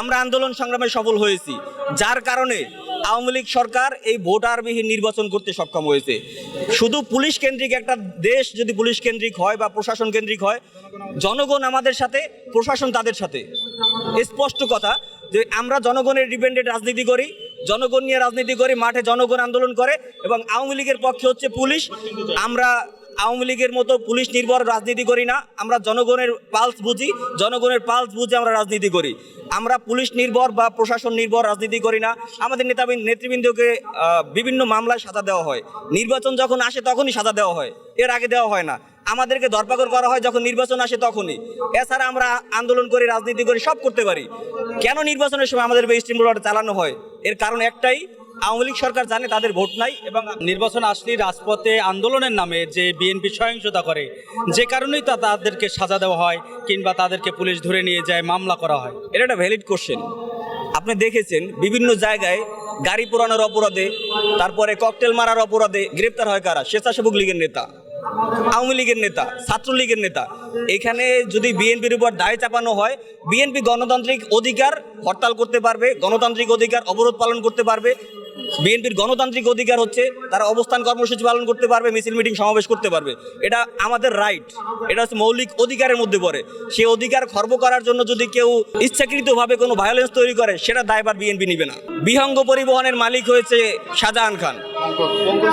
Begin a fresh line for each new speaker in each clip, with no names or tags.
আমরা আন্দোলন সংগ্রামে সফল হয়েছি, যার কারণে আওয়ামী লীগ সরকার এই ভোটারবিহীন নির্বাচন করতে সক্ষম হয়েছে। শুধু পুলিশ কেন্দ্রিক একটা দেশ যদি পুলিশ কেন্দ্রিক হয় বা প্রশাসন কেন্দ্রিক হয়, জনগণ আমাদের সাথে, প্রশাসন তাদের সাথে। স্পষ্ট কথা যে আমরা জনগণের ডিপেন্ডেন্ট রাজনীতি করি, জনগণ নিয়ে রাজনীতি করি, মাঠে জনগণ আন্দোলন করে এবং আওয়ামী লীগের পক্ষে হচ্ছে পুলিশ। আমরা আওয়ামী লীগের মতো পুলিশ নির্ভর রাজনীতি করি না। আমরা জনগণের পালস বুঝি, জনগণের পালস বুঝে আমরা রাজনীতি করি। আমরা পুলিশ নির্ভর বা প্রশাসন নির্ভর রাজনীতি করি না। আমাদের নেতা নেতৃবৃন্দকে বিভিন্ন মামলায় সাজা দেওয়া হয়। নির্বাচন যখন আসে তখনই সাজা দেওয়া হয়। এর আগে দেওয়া হয় না। আমাদেরকে ধরপাকড় করা হয় যখন নির্বাচন আসে তখনই। এছাড়া আমরা আন্দোলন করি, রাজনীতি করি, সব করতে পারি। কেন নির্বাচনের সময় আমাদের স্টিম চালানো হয়? এর কারণ একটাই আওয়ামী লীগ সরকার জানে তাদের ভোট নাই এবং
নির্বাচন আসলেই রাজপথে আন্দোলনের নামে যে বিএনপি সহিংসতা করে, যে কারণেই তা তাদেরকে সাজা দেওয়া হয় কিংবা তাদেরকে পুলিশ ধরে নিয়ে যায়, মামলা করা হয়।
এটা একটা ভ্যালিড কোশ্চেন আপনি দেখেছেন বিভিন্ন জায়গায় গাড়ি পোড়ানোর অপরাধে, তারপরে ককটেল মারার অপরাধে গ্রেপ্তার হয় কারা? স্বেচ্ছাসেবক লীগের নেতা, আওয়ামী লীগের নেতা, ছাত্রলীগের নেতা। এখানে যদি বিএনপির উপর দায় চাপানো হয়, বিএনপি গণতান্ত্রিক অধিকার হরতাল করতে পারবে, গণতান্ত্রিক অধিকার অবরোধ পালন করতে পারবে বিএনপির গণতান্ত্রিক অধিকার হচ্ছে, তারা অবস্থান কর্মসূচি পালন করতে পারবে, মিছিল, মিটিং, সমাবেশ করতে পারবে। এটা আমাদের রাইট এটা হচ্ছে মৌলিক অধিকারের মধ্যে পড়ে। সেই অধিকার খর্ব করার জন্য যদি কেউ ইচ্ছাকৃতভাবে কোনো ভায়োলেন্স তৈরি করে, সেটা দায়বার বিএনপি নিবে না। বিহঙ্গ পরিবহনের মালিক হয়েছে শাহজাহান খান।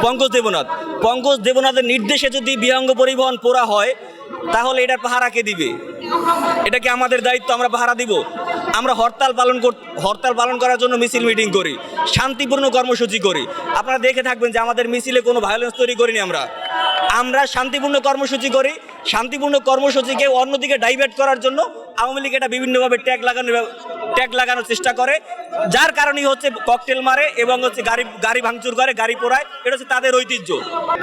পঙ্কজ দেবনাথ। পঙ্কজ দেবনাথের নির্দেশে যদি বিহঙ্গ পরিবহন পোড়া হয়, তাহলে এটার পাহারা কে দিবে? এটা কি আমাদের দায়িত্ব, আমরা পাহারা দিব। আমরা হরতাল পালন হরতাল পালন করার জন্য মিছিল মিটিং করি, শান্তিপূর্ণ কর্মসূচি করি। আপনারা দেখে থাকবেন যে আমাদের মিছিলে কোনো ভায়োলেন্স তৈরি করিনি আমরা। আমরা শান্তিপূর্ণ কর্মসূচি করি, শান্তিপূর্ণ কর্মসূচিকে অন্যদিকে ডাইভার্ট করার জন্য আওয়ামী লীগ এটা বিভিন্নভাবে ট্যাগ লাগানোর ট্যাগ লাগানোর চেষ্টা করে, যার কারণেই হচ্ছে ককটেল মারে এবং হচ্ছে গাড়ি গাড়ি ভাঙচুর করে, গাড়ি পোড়ায়। এটা হচ্ছে তাদের ঐতিহ্য।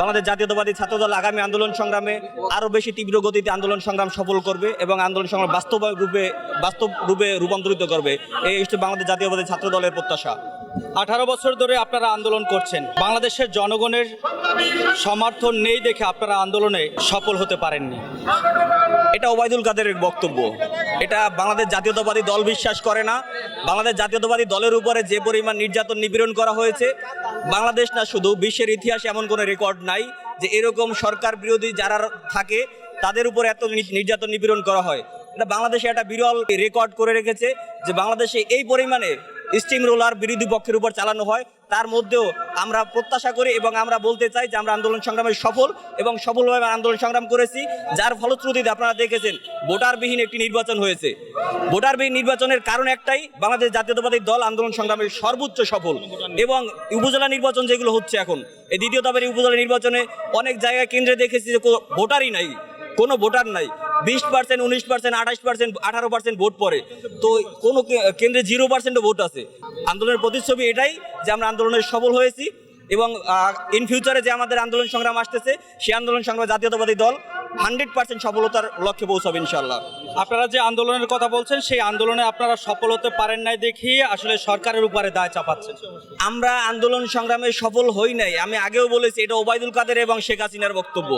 বাংলাদেশ জাতীয়তাবাদী ছাত্রদল আগামী আন্দোলন সংগ্রামে আরও বেশি তীব্র গতিতে আন্দোলন সংগ্রাম সফল করবে এবং আন্দোলন সংগ্রাম বাস্তব রূপে বাস্তব রূপে রূপান্তরিত করবে। এই হচ্ছে বাংলাদেশ জাতীয়তাবাদী ছাত্র দলের প্রত্যাশা।
আঠারো বছর ধরে আপনারা আন্দোলন করছেন। বাংলাদেশের জনগণের সমর্থন নেই দেখে আপনারা আন্দোলনে সফল হতে পারেননি।
এটা ওবায়দুল কাদেরের বক্তব্য। এটা বাংলাদেশ জাতীয়তাবাদী দল বিশ্বাস করে না। বাংলাদেশ জাতীয়তাবাদী দলের উপরে যে পরিমাণ নির্যাতন নিপীড়ন করা হয়েছে, বাংলাদেশ না শুধু বিশ্বের ইতিহাসে এমন কোনো রেকর্ড নাই যে এরকম সরকার বিরোধী যারা থাকে, তাদের উপর এত নির্যাতন নিপীড়ন করা হয়। এটা বাংলাদেশে একটা বিরল রেকর্ড করে রেখেছে যে বাংলাদেশে এই পরিমাণে স্টিম রোলার বিরোধী পক্ষের উপর চালানো হয়। তার মধ্যেও আমরা প্রত্যাশা করি এবং আমরা বলতে চাই যে আমরা আন্দোলন সংগ্রামে সফল এবং সফলভাবে আন্দোলন সংগ্রাম করেছি, যার ফলশ্রুতিতে আপনারা দেখেছেন ভোটারবিহীন একটি নির্বাচন হয়েছে। ভোটারবিহীন নির্বাচনের কারণ একটাই, বাংলাদেশ জাতীয়তাবাদী দল আন্দোলন সংগ্রামের সর্বোচ্চ সফল এবং উপজেলা নির্বাচন যেগুলো হচ্ছে এখন, এই দ্বিতীয় এই উপজেলা নির্বাচনে অনেক জায়গায় কেন্দ্রে দেখেছি যে ভোটারই নাই, কোনো ভোটার নাই। বিশ পার্সেন্ট উনিশ পার্সেন্ট আঠাশ পার্সেন্ট আঠারো পার্সেন্ট ভোট পড়ে। তো কোনো কেন্দ্রে জিরো পার্সেন্টও ভোট আছে। আন্দোলনের প্রতিচ্ছবি এটাই যে আমরা আন্দোলনে সফল হয়েছি এবং ইন ফিউচারে যে আমাদের আন্দোলন সংগ্রাম আসতেছে সেই আন্দোলন সংগ্রাম জাতীয়তাবাদী দল হান্ড্রেড পার্সেন্ট সফলতার লক্ষ্যে পৌঁছাবে ইনশাল্লাহ
আপনারা যে আন্দোলনের কথা বলছেন সেই আন্দোলনে আপনারা সফল হতে পারেন নাই দেখিয়ে আসলে সরকারের উপরে দায় চাপাচ্ছেন।
আমরা আন্দোলন সংগ্রামে সফল হই নাই। আমি আগেও বলেছি এটা ওবায়দুল কাদের এবং শেখ হাসিনার বক্তব্য।